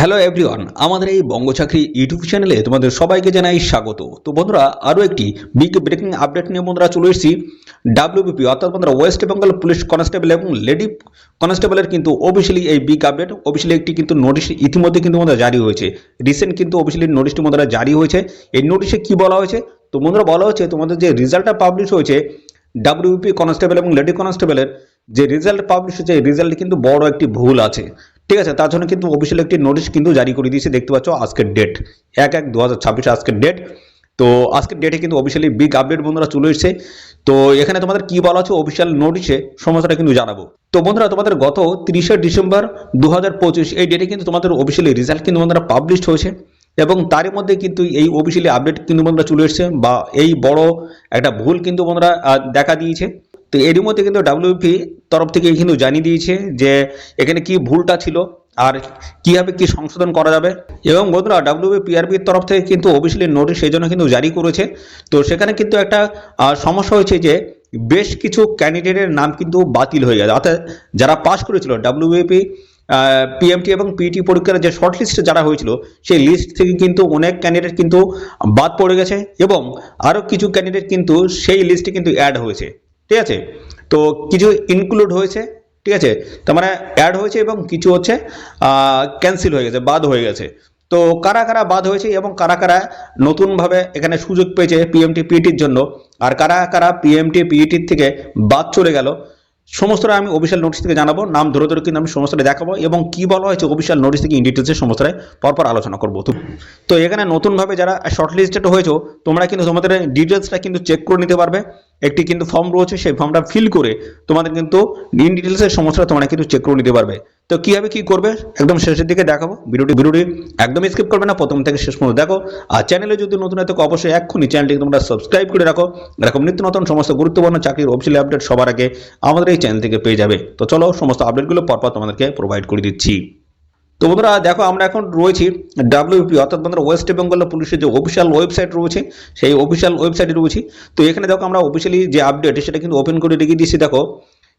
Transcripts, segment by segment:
Hello everyone আমাদের এই বঙ্গচাকরি YouTube চ্যানেলে তোমাদের সবাইকে জানাই স্বাগত। তো বন্ধুরা, আরও একটি বিগ ব্রেকিং আপডেট নিয়ে বন্ধুরা চলে এসেছি। ডাব্লিউবিপি অর্থাৎ বন্ধুরা ওয়েস্ট বেঙ্গল পুলিশ কনস্টেবল এবং লেডি কনস্টেবলের কিন্তু অফিসিয়ালি এই বিগ আপডেট অফিসিয়ালি একটি কিন্তু নোটিশ ইতিমধ্যে কিন্তু বন্ধুরা জারি হয়েছে। রিসেন্ট কিন্তু অফিসিয়ালি নোটিশটি বন্ধুরা জারি হয়েছে। এই নোটিশে কি বলা হয়েছে? তো বন্ধুরা বলা হয়েছে তোমাদের যে রেজাল্টটা পাবলিশ হয়েছে ডাব্লিউপি কনস্টেবল এবং লেডি কনস্টেবলের যে রেজাল্ট পাবলিশ হয়েছে, এই রেজাল্টে কিন্তু বড় একটি ভুল আছে। ঠিক আছে, তার জন্য কিন্তু অফিসিয়াল একটি নোটিশ কিন্তু জারি করে দিয়েছে, দেখতে পাচ্ছ আজকের ডেট এক এক দু হাজার ছাব্বিশে আজকের ডেট তো আজকের ডেটে কিন্তু অফিসিয়ালি বিগ আপডেট বন্ধুরা চলে এসেছে। তো এখানে তোমাদের কি বলা হচ্ছে অফিসিয়াল নোটিশে সমস্যাটা কিন্তু জানাব। তো বন্ধুরা, তোমাদের গত তিরিশে ডিসেম্বর দু হাজার পঁচিশ, এই ডেটে কিন্তু তোমাদের অফিসিয়ালি রেজাল্ট কিন্তু বন্ধুরা পাবলিশ হয়েছে এবং তারই মধ্যে কিন্তু এই অফিসিয়ালি আপডেট কিন্তু বন্ধুরা চলে এসেছে বা এই বড় একটা ভুল কিন্তু বন্ধুরা দেখা দিয়েছে। তো এরই মধ্যে কিন্তু ডাব্লিউপি তরফ থেকে কিন্তু জানিয়ে দিয়েছে যে এখানে কি ভুলটা ছিল আর কীভাবে কি সংশোধন করা যাবে। এবং বন্ধুরা ডাব্লিউপি পিআরবির তরফ থেকে কিন্তু অফিসিয়ালি নোটিশ সেই জন্য কিন্তু জারি করেছে। তো সেখানে কিন্তু একটা সমস্যা হয়েছে যে বেশ কিছু ক্যান্ডিডেটের নাম কিন্তু বাতিল হয়ে গেছে। অর্থাৎ যারা পাশ করেছিল ডাব্লিউপি পিএমটি এবং পিটি পরীক্ষার যে শর্ট লিস্ট যারা হয়েছিল, সেই লিস্ট থেকে কিন্তু অনেক ক্যান্ডিডেট কিন্তু বাদ পড়ে গেছে এবং আরও কিছু ক্যান্ডিডেট কিন্তু সেই লিস্টে কিন্তু অ্যাড হয়েছে। ঠিক আছে? তো কিছু ইনক্লুড হয়েছে, ঠিক আছে? তার মানে অ্যাড হয়েছে এবং কিছু হচ্ছে ক্যান্সেল হয়ে গেছে, বাদ হয়ে গেছে। তো কারা কারা বাদ হয়েছে এবং কারা কারা নতুনভাবে এখানে সুযোগ পেয়েছে পিএমটি পিইটির জন্য, আর কারা কারা পিএমটি পিইটির থেকে বাদ চলে গেল, সমস্তটা আমি অফিসিয়াল নোটিশ থেকে জানাব, নাম ধরে ধরে কিন্তু আমি সমস্তটা দেখাবো এবং কি বলা হয়েছে অফিসিয়াল নোটিশ থেকে ইন ডিটেলসে সমস্তটাই পরপর আলোচনা করব। তো তো এখানে নতুনভাবে যারা শর্ট লিস্টেড হয়েছো, তোমরা কিন্তু তোমাদের ডিটেলসটা কিন্তু চেক করে নিতে পারবে। একটি কিন্তু ফর্ম রয়েছে, সেই ফর্মটা ফিল করে তোমাদের কিন্তু ইন ডিটেলসের সমস্যাটা তোমরা কিন্তু চেক করে নিতে পারবে। তো কীভাবে কী করবে? একদম শেষের দিকে দেখাবো। ভিডিওটি ভিডিওটি একদম স্কিপ করবে না, প্রথম থেকে শেষ পর্যন্ত দেখো। আর চ্যানেলে যদি নতুন হয় তো অবশ্যই এক্ষুনি চ্যানেলটিকে তোমরা সাবস্ক্রাইব করে রাখো। এরকম নিত্য নতুন সমস্ত গুরুত্বপূর্ণ চাকরির অফিসিয়াল আপডেট সবার আগে আমাদের এই চ্যানেল থেকে পেয়ে যাবে। তো চলো, সমস্ত আপডেটগুলো পরপর তোমাদেরকে প্রোভাইড করে দিচ্ছি। তো বন্ধুরা, দেখো আমরা এখন রয়েছি ডাব্লিউপি অর্থাৎ বন্ধুরা ওয়েস্ট বেঙ্গল পুলিশের যে অফিসিয়াল ওয়েবসাইট রয়েছে, সেই অফিসিয়াল ওয়েবসাইটে রয়েছি। তো এখানে দেখো আমরা অফিসিয়ালি যে আপডেট সেটা কিন্তু ওপেন করে রেখে দিয়েছি। দেখো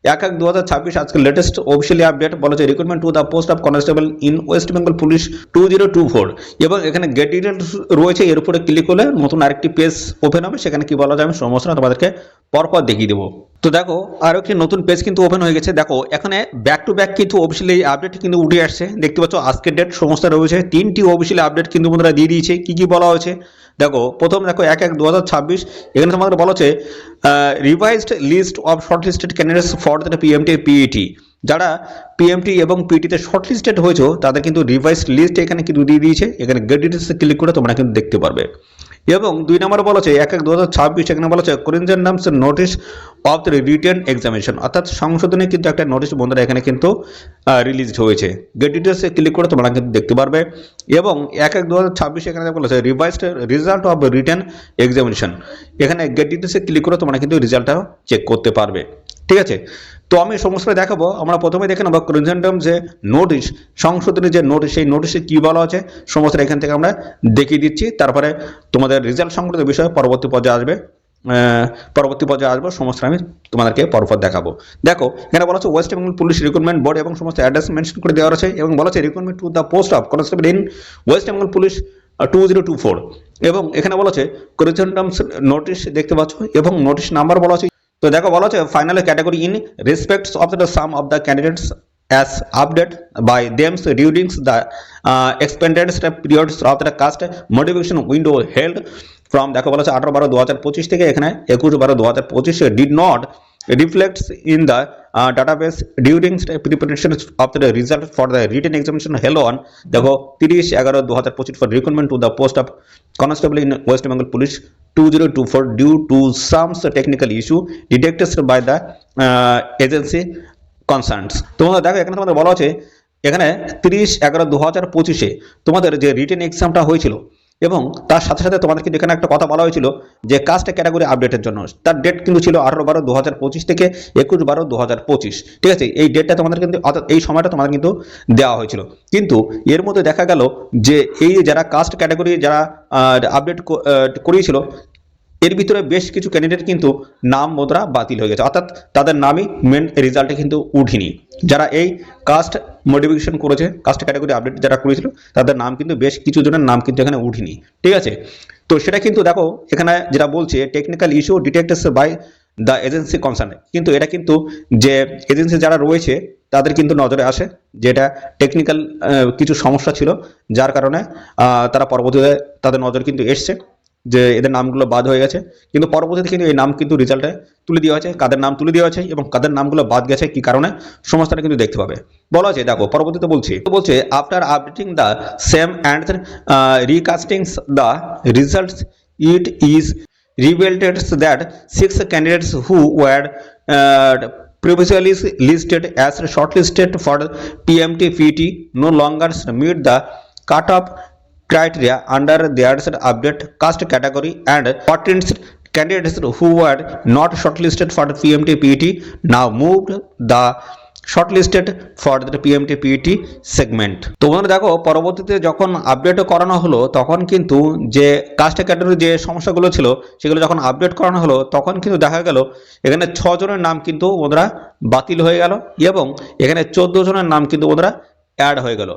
এক এক দু হাজার ছাব্বিশ আজকে লেটেস্ট অফিসিয়ালি আপডেট বলা হচ্ছে recruitment to the post of constable in West Bengal police two zero two four এবং এখানে গেট ডিটেলস রয়েছে, এর উপরে ক্লিক করলে নতুন আরেকটি পেজ ওপেন হবে, সেখানে কি বলা যায় আমি সমস্যা তোমাদেরকে পরপর দেখিয়ে দেবো। তো দেখো, আরও একটি নতুন পেজ কিন্তু ওপেন হয়ে গেছে। দেখো, এখানে ব্যাক টু ব্যাক কিন্তু অফিসিয়ালি আপডেট কিন্তু উঠে আসছে। দেখতে পাচ্ছ, আজকের ডেট সমস্ত রয়েছে। তিনটি অফিসিয়ালি আপডেট কিন্তু বন্ধুরা দিয়ে দিয়েছে। কি কি বলা হয়েছে? দেখো, প্রথম দেখো এক এক দু এখানে তোমাদের বলা হচ্ছে revised list of short listed candidates for the PMT PET যারা পিএমটি এবং পিটিতে শর্ট লিস্টেড হয়েছে, তাদের কিন্তু রিভাইসড লিস্ট এখানে কিন্তু দিয়ে দিয়েছে। এখানে গেট ডিটেলসে ক্লিক করে তোমরা কিন্তু দেখতে পারবে। এবং দুই নম্বর বলা হচ্ছে এক এক দু হাজার ছাব্বিশ এখানে বলা হচ্ছে names notice of the return examination অর্থাৎ সংশোধনে কিন্তু একটা নোটিশ বন্ধুরা এখানে কিন্তু রিলিজ হয়েছে। গেট ডিটেলসে ক্লিক করে তোমরা কিন্তু দেখতে পারবে। এবং এক এক দু হাজার ছাব্বিশ, এখানে বলা হচ্ছে revised result of return examination এখানে গেট ডিটেলসে ক্লিক করে তোমরা কিন্তু রেজাল্টটাও চেক করতে পারবে। ঠিক আছে? তো আমি সমস্তটা দেখাবো। আমরা প্রথমে দেখে নেব কনজেন্টাম যে নোটিশ সংশোধনের যে নোটিশ সেই নোটিশে কী বলা আছে, সমস্তটা এখান থেকে আমরা দেখিয়ে দিচ্ছি। তারপরে তোমাদের রেজাল্ট সংক্রান্ত বিষয়ে পরবর্তী পর্যায়ে আসবে। পরবর্তী পর্যায়ে আসব সমস্ত আমি তোমাদেরকে পরপর দেখাবো। দেখো, এখানে বলা হচ্ছে West Bengal police recruitment board এবং সমস্ত অ্যাড্রেস মেনশন করে দেওয়া আছে এবং বলা হচ্ছে recruitment to the post of constable in West Bengal police two zero two four এবং এখানে বলা হচ্ছে করিজেন্টামস নোটিশ দেখতে পাচ্ছ এবং নোটিশ নাম্বার বলা আছে তো দেখো বলা হচ্ছে final category in respects of the sum of the as update by them during the uh, expanded step periods of the cast modification window held from দেখো বলা হচ্ছে আঠারো বারো দু হাজার পঁচিশ থেকে এখানে একুশ বারো দু পঁচিশে did not reflects in the uh, database during preparation of the result for the written examination held on দেখো তিরিশ এগারো দু পঁচিশ for recruitment to the post of constable in West Bengal Police 2024 due to some technical issue detected by the uh, agency concerns তোমাদের দেখো এখানে তোমাদের বলা আছে এখানে তিরিশ এগারো দু হাজার পঁচিশে তোমাদের যে রিটেন এক্সামটা হয়েছিল এবং তার সাথে সাথে তোমাদেরকে যেখানে একটা কথা বলা হয়েছিল যে কাস্ট ক্যাটাগরি আপডেটের জন্য। তার ডেট কিন্তু ছিল আঠারো বারো দু থেকে একুশ বারো দু হাজার পঁচিশ। ঠিক আছে? এই ডেটটা তোমাদের কিন্তু, অর্থাৎ এই সময়টা তোমাদের কিন্তু দেওয়া হয়েছিল। কিন্তু এর মধ্যে দেখা গেল যে এই যারা কাস্ট ক্যাটাগরি যারা আপডেট করিয়েছিল এর ভিতরে বেশ কিছু ক্যান্ডিডেট কিন্তু নাম মুদ্রা বাতিল হয়ে গেছে। অর্থাৎ তাদের নামই মেন রেজাল্টে কিন্তু উঠিনি। যারা এই কাস্ট মডিফিকেশন করেছে কাস্ট ক্যাটাগরি আপডেট যারা করেছিল, তাদের নাম কিন্তু বেশ কিছু জনের নাম কিন্তু এখানে উঠিনি। ঠিক আছে? তো সেটা কিন্তু দেখো, এখানে যেটা বলছে technical issue detected by the agency concern কিন্তু এটা কিন্তু যে এজেন্সি যারা রয়েছে, তাদের কিন্তু নজরে আসে যেটা টেকনিক্যাল কিছু সমস্যা ছিল, যার কারণে তারা পরবর্তীতে তাদের নজর কিন্তু এসছে। যে এদের নামগুলো বাদ হয়ে গেছে। কিন্তু পরবর্তীতে কিন্তু এই নাম কিন্তু রেজাল্টে তুলে দেওয়া হয়েছে। কাদের নাম তুলে দেওয়া হয়েছে এবং কাদের নামগুলো বাদ গেছে কি কারণে সমস্যাটা কিন্তু দেখতে পাবে। বলা আছে দেখো পরবর্তীতে বলছি। বলছে after updating the same and recasting the results it is that six candidates who were uh, previously listed as shortlisted for PMT PT no longer meet the cut-off criteria under their update caste category and 14 candidates who were not shortlisted for the PMT PT now moved the shortlisted for the PMT PET segment তো বন্ধুরা দেখো, পরবর্তীতে যখন update করানো হলো, তখন কিন্তু যে কাস্ট ক্যাটাগরির যে সমস্যাগুলো ছিল, সেগুলো যখন আপডেট করানো হলো, তখন কিন্তু দেখা গেল এখানে ছ জনের নাম কিন্তু ওনারা বাতিল হয়ে গেল এবং এখানে চোদ্দ জনের নাম কিন্তু ওনারা অ্যাড হয়ে গেল।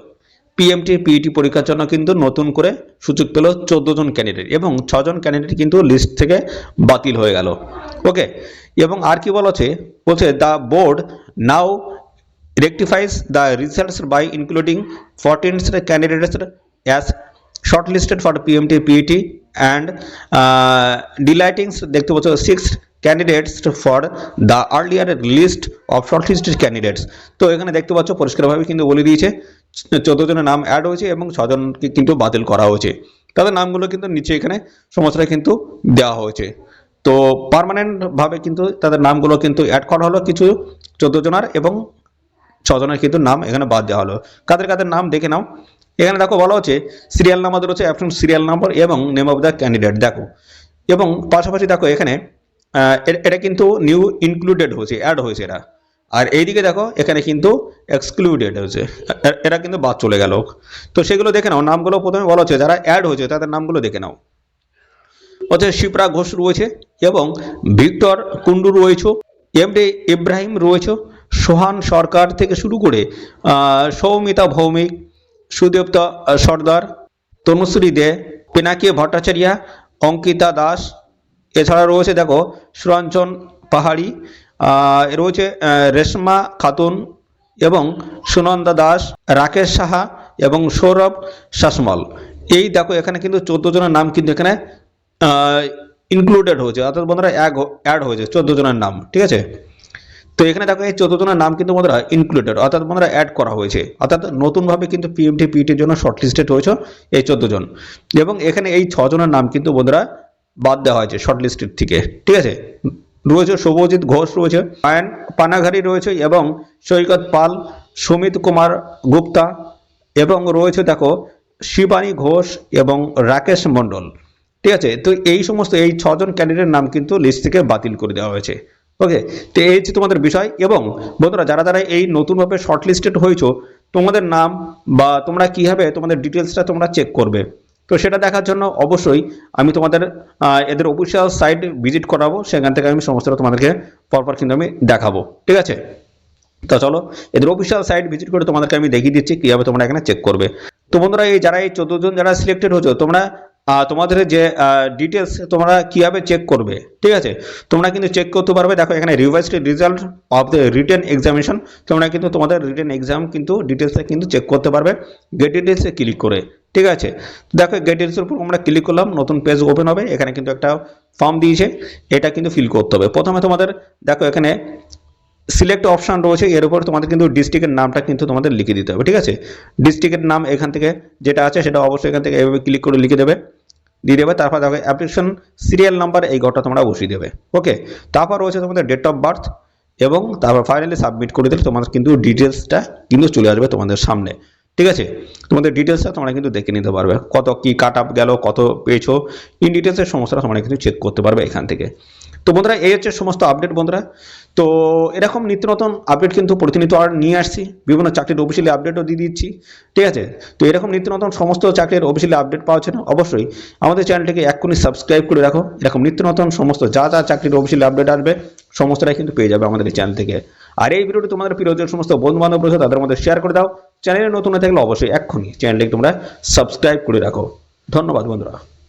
পিএমটির পিইটি পরীক্ষার জন্য কিন্তু নতুন করে সুযোগ পেল চোদ্দ জন ক্যান্ডিডেট এবং ছজন ক্যান্ডিডেট কিন্তু লিস্ট থেকে বাতিল হয়ে গেল। ওকে এবং আর কি বলছে বলছে the board now rectifies the results by including fourteen candidates as shortlisted for PMT PET and deleting দেখতে পাচ্ছ six candidates for the earlier list of shortlisted candidates তো এখানে দেখতে পাচ্ছ, পরিষ্কারভাবে কিন্তু বলে দিয়েছে চোদ্দ জনের নাম অ্যাড হয়েছে এবং ছজনকে কিন্তু বাতিল করা হয়েছে। তাদের নামগুলো কিন্তু নিচে এখানে সমস্তটা কিন্তু দেওয়া হয়েছে। তো পার্মানেন্ট ভাবে কিন্তু তাদের নামগুলো কিন্তু অ্যাড করা হলো কিছু চোদ্দ জনের এবং ছজনের কিন্তু নাম এখানে বাদ দেওয়া হলো। কাদের কাদের নাম দেখে নাও। এখানে দেখো বলা হচ্ছে সিরিয়াল নাম্বার রয়েছে অ্যাপশন সিরিয়াল নাম্বার এবং নেম অফ দ্য ক্যান্ডিডেট দেখো। এবং পাশাপাশি দেখো এখানে এটা কিন্তু নিউ ইনক্লুডেড হয়েছে অ্যাড হয়েছে এরা। আর এইদিকে দেখো, এখানে কিন্তু এক্সক্লুডেড হয়েছে। এরা কিন্তু বাদ চলে গেল। তো সেগুলো দেখে নাও, নামগুলো প্রথমে বলা হচ্ছে, যারা অ্যাড হয়েছে তাদের নামগুলো দেখে নাও। হচ্ছে শিপ্রা ঘোষ রয়েছে এবং ভিক্টর কুন্ডু রয়েছে এমডি ইব্রাহিম রয়েছে, সোহান সরকার থেকে শুরু করে সৌমিতা ভৌমিক সুদেবতা সর্দার, তনুশ্রী দে, পিনাকি ভট্টাচার্য, অঙ্কিতা দাস, এছাড়া রয়েছে দেখো, সুরঞ্জন পাহাড়ি রয়েছে রেশমা খাতুন এবং সুনন্দা দাস, রাকেশ সাহা এবং সৌরভ শাসমল। এই দেখো, এখানে কিন্তু চোদ্দ জনের নাম কিন্তু এখানে ইনক্লুডেড হয়েছে। অর্থাৎ বন্ধুরা অ্যাড হয়েছে চোদ্দ জনের নাম, ঠিক আছে? তো এখানে দেখো, এই চোদ্দ জনের নাম কিন্তু বন্ধুরা ইনক্লুডেড অর্থাৎ বন্ধুরা অ্যাড করা হয়েছে। অর্থাৎ নতুনভাবে কিন্তু পিএমটি পিটির জন্য শর্টলিস্টেড হয়েছে এই চোদ্দ জন। এবং এখানে এই ছজনের নাম কিন্তু বন্ধুরা বাদ দেওয়া হয়েছে শর্টলিস্টেড থেকে, ঠিক আছে? রয়েছে, শুভজিৎ ঘোষ রয়েছে আয়ন পানাঘারি রয়েছে এবং সৈকত পাল, সুমিত কুমার গুপ্তা এবং রয়েছে দেখো শিবানী ঘোষ এবং রাকেশ মণ্ডল। ঠিক আছে, তো এই সমস্ত এই ছজন ক্যান্ডিডেট নাম কিন্তু লিস্ট থেকে বাতিল করে দেওয়া হয়েছে। ওকে তো এই হচ্ছে তোমাদের বিষয় এবং বন্ধুরা, যারা যারা এই নতুনভাবে শর্টলিস্টেড হয়েছো, তোমাদের নাম বা তোমরা কীভাবে তোমাদের ডিটেলসটা তোমরা চেক করবে? তো সেটা দেখার জন্য অবশ্যই আমি তোমাদের এদের অফিসিয়াল সাইট ভিজিট করাবো, সেখান থেকে আমি সমস্তটা তোমাদেরকে পরপর কিন্তু আমি দেখাবো, ঠিক আছে? তো চলো, এদের অফিসিয়াল সাইট ভিজিট করে তোমাদেরকে আমি দেখিয়ে দিচ্ছি, কীভাবে তোমরা এখানে চেক করবে। তো বন্ধুরা, এই যারা এই চোদ্দ জন যারা সিলেক্টেড হয়েছো, তোমরা তোমাদের যে ডিটেলস তোমরা কীভাবে চেক করবে, ঠিক আছে? তোমরা কিন্তু চেক করতে পারবে, দেখো এখানে revised result of the written examination তোমরা কিন্তু তোমাদের রিটেন এক্সাম কিন্তু ডিটেলসে কিন্তু চেক করতে পারবে গেট ডিটেলসে ক্লিক করে। ঠিক আছে? দেখো গেট ডিটেলসের উপর আমরা ক্লিক করলাম, নতুন পেজ ওপেন হবে, এখানে কিন্তু একটা ফর্ম দিয়েছে, এটা কিন্তু ফিল করতে হবে। প্রথমে তোমাদের, দেখো, এখানে সিলেক্ট অপশন রয়েছে, এর উপর তোমাদের কিন্তু ডিস্ট্রিক্টের নামটা কিন্তু তোমাদের লিখে দিতে হবে, ঠিক আছে? ডিস্ট্রিক্টের নাম এখান থেকে যেটা আছে, সেটা অবশ্যই এখান থেকে এভাবে ক্লিক করে লিখে দেবে, দিয়ে দেবে, তারপর দেখো অ্যাপ্লিকেশন সিরিয়াল নাম্বার এই ঘরটা তোমরা বসিয়ে দেবে ওকে তারপর রয়েছে তোমাদের ডেট অফ বার্থ এবং তারপর ফাইনালি সাবমিট করে দিলে তোমাদের কিন্তু ডিটেলসটা কিন্তু চলে আসবে তোমাদের সামনে। ঠিক আছে? তোমাদের ডিটেলসটা তোমরা কিন্তু দেখে নিতে পারবে। কত কি কাট আপ গেল, কত পেয়েছ ইন ডিটেলসের সমস্যাটা তোমরা কিন্তু চেক করতে পারবে এখান থেকে। তো বন্ধুরা, এই হচ্ছে সমস্ত আপডেট বন্ধুরা। তো এরকম নিত্য নতুন আপডেট কিন্তু প্রতিনিয়ত আর নিয়ে আসছি। বিভিন্ন চাকরির অফিসিয়ালি আপডেটও দিয়ে দিচ্ছি। ঠিক আছে? তো এরকম নিত্য নতুন সমস্ত চাকরির অফিসিয়ালি আপডেট পাওয়ার না অবশ্যই আমাদের চ্যানেলটিকে এক্ষুনি সাবস্ক্রাইব করে রাখো। এরকম নিত্য নতুন সমস্ত যা যা চাকরির অফিসিয়ালি আপডেট আসবে, সমস্তটাই কিন্তু পেয়ে যাবে আমাদের চ্যানেল থেকে। আর এই ভিডিওটি তোমাদের প্রিয় সমস্ত বন্ধু বান্ধব রয়েছে, তাদের মধ্যে শেয়ার করে দাও। চ্যানেলে নতুন হয়ে থাকলে অবশ্যই এক্ষুনি চ্যানেলটিকে তোমরা সাবস্ক্রাইব করে রাখো। ধন্যবাদ বন্ধুরা।